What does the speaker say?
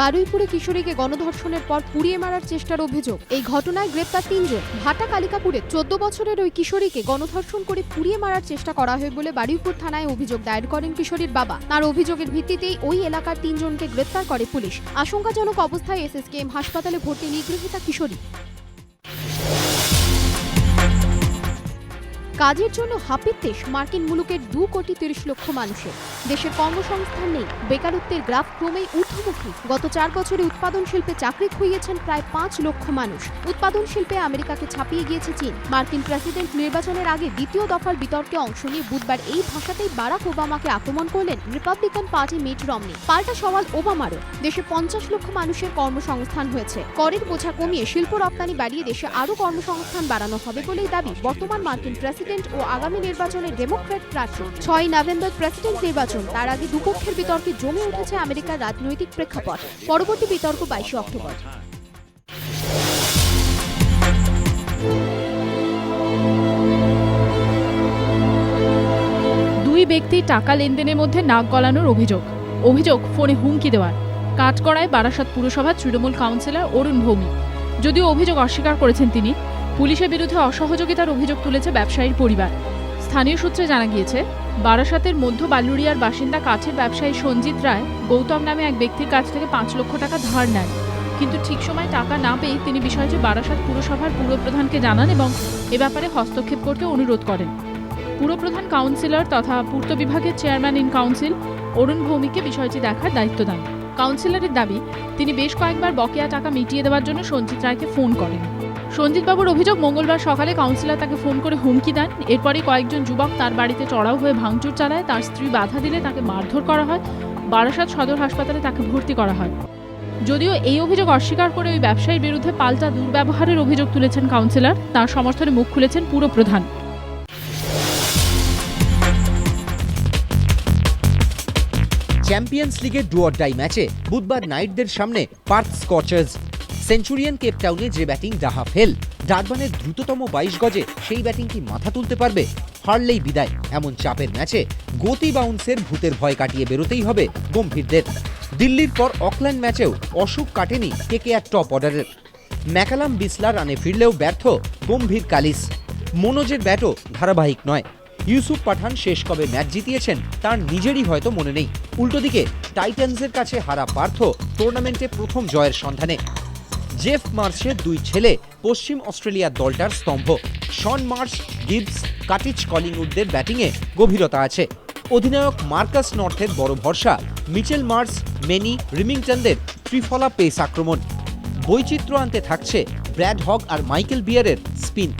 বারুইপুরে কিশোরীকে গণধর্ষণের পর পুড়িয়ে মারার চেষ্টার অভিযোগ। এই ঘটনায় গ্রেপ্তার তিনজন। ভাটা কালিকাপুরে চোদ্দ বছরের ওই কিশোরীকে গণধর্ষণ করে পুড়িয়ে মারার চেষ্টা করা হয় বলে বারুইপুর থানায় অভিযোগ দায়ের করেন কিশোরীর বাবা। তার অভিযোগের ভিত্তিতেই ওই এলাকার তিনজনকে গ্রেপ্তার করে পুলিশ। আশঙ্কাজনক অবস্থায় এসএসকেএম হাসপাতালে ভর্তি নিগৃহীতা কিশোরী। কাজের জন্য হাপির দেশ মার্কিন মুলুকের দু কোটি তিরিশ লক্ষ মানুষের। দেশের কর্মসংস্থান নেই। বেকারত্বের গ্রাফ ক্রমেই ঊর্ধ্বমুখী। গত চার বছরে উৎপাদন শিল্পে চাকরি খুইয়েছেন প্রায় পাঁচ লক্ষ মানুষ। উৎপাদন শিল্পে আমেরিকাকে ছাপিয়ে গিয়েছে চীন। মার্কিন প্রেসিডেন্ট নির্বাচনের আগে দ্বিতীয় দফার বিতর্কে অংশ নিয়ে বুধবার এই ভাষাতেই বারাক ওবামাকে আক্রমণ করলেন রিপাবলিকান পার্টি মিট রমনি। পাল্টা সওয়াল ওবামারও। দেশে পঞ্চাশ লক্ষ মানুষের কর্মসংস্থান হয়েছে। করের বোঝা কমিয়ে শিল্প রপ্তানি বাড়িয়ে দেশে আরও কর্মসংস্থান বাড়ানো হবে বলেই দাবি বর্তমান মার্কিন প্রেসিডেন্ট। ও আগামী নির্বাচনে ডেমোক্র্যাট প্রার্থী। ছয় নভেম্বর প্রেসিডেন্ট নির্বাচন, তার আগে দুপক্ষের বিতর্কে জমে উঠেছে আমেরিকার রাজনৈতিক প্রেক্ষাপট। পরবর্তী বিতর্ক বাইশে অক্টোবর। দুই ব্যক্তি টাকা লেনদেনের মধ্যে নাক গলানোর অভিযোগ। অভিযোগ, ফোনে হুমকি দেওয়ার। কাঠকড়ায় বারাসাত পুরসভার তৃণমূল কাউন্সিলর অরুণ ভৌমিক। যদিও অভিযোগ অস্বীকার করেছেন তিনি পুলিশের বিরুদ্ধে অসহযোগিতার অভিযোগ তুলেছে ব্যবসায়ীর পরিবার। স্থানীয় সূত্রে জানা গিয়েছে, বারাসাতের মধ্য বালুরিয়ার বাসিন্দা কাঠের ব্যবসায়ী সঞ্জিত রায় গৌতম নামে এক ব্যক্তির কাছ থেকে পাঁচ লক্ষ টাকা ধার নেন। কিন্তু ঠিক সময় টাকা না পেয়ে তিনি বিষয়টি বারাসাত পুরসভার পুরপ্রধানকে জানান এবং এ ব্যাপারে হস্তক্ষেপ করতে অনুরোধ করেন। পুরপ্রধান কাউন্সিলর তথা পূর্ত বিভাগের চেয়ারম্যান ইন কাউন্সিল অরুণ ভৌমিককে বিষয়টি দেখার দায়িত্ব দেন। কাউন্সিলরের দাবি, তিনি বেশ কয়েকবার বকেয়া টাকা মিটিয়ে দেওয়ার জন্য সঞ্জিত রায়কে ফোন করেন। সঞ্জিতবাবুর অভিযোগ মঙ্গলবার সকালে কাউন্সিলর তাকে ফোন করে হুমকি দেন। এরপরই কয়েকজন যুবক তার বাড়িতে চড়াও হয়ে ভাঙচুর চালায়। তার স্ত্রী বাধা দিলে তাকে মারধর করা হয়। বারাসাত সদর হাসপাতালে তাকে ভর্তি করা হয়। যদিও এই অভিযোগ অস্বীকার করে ওই ব্যবসায়ীর বিরুদ্ধে পাল্টা দুর্ব্যবহারের অভিযোগ তুলেছেন কাউন্সিলর। তার সমর্থনে মুখ খুলেছেন পুরপ্রধান চ্যাম্পিয়ন্স লিগের ডুয়ার ডাই ম্যাচে বুধবার নাইটদের সামনে পার্থ স্কচার্স সেঞ্চুরিয়ান কেপ টাউনে যে ব্যাটিং ডাহা ফেল ডারবানের দ্রুততম বাইশ গজে সেই ব্যাটিং কি মাথা তুলতে পারবে। হারলেই বিদায়, এমন চাপের ম্যাচে গতি বাউন্সের ভূতের ভয় কাটিয়ে বেরোতেই হবে গম্ভীরদের। দিল্লির পর অকল্যান্ড ম্যাচেও অসুখ কাটেনি কেকেআর টপ অর্ডারের। ম্যাকালাম বিসলা রানে ফিরলেও ব্যর্থ গম্ভীর কালিস। মনোজের ব্যাটও ধারাবাহিক নয়। ইউসুফ পাঠান শেষ কবে ম্যাচ জিতিয়েছেন তার নিজেরই হয়তো মনে নেই। উল্টো দিকে টাইটান্সের কাছে হারা পার্থ টুর্নামেন্টে প্রথম জয়ের সন্ধানে। জেফ মার্শের দুই ছেলে, পশ্চিম অস্ট্রেলিয়ার দলটার স্তম্ভ। শন মার্শ, গিবস, কাটিচ কলিংউডদের ব্যাটিংয়ে গভীরতা আছে। অধিনায়ক মার্কাস নর্থের বড় ভরসা, মিচেল মার্স মেনি, রিমিংটনদের ত্রিফলা পেস আক্রমণ। বৈচিত্র্য আনতে থাকছে ব্র্যাড হগ আর মাইকেল বিয়ারের স্পিন।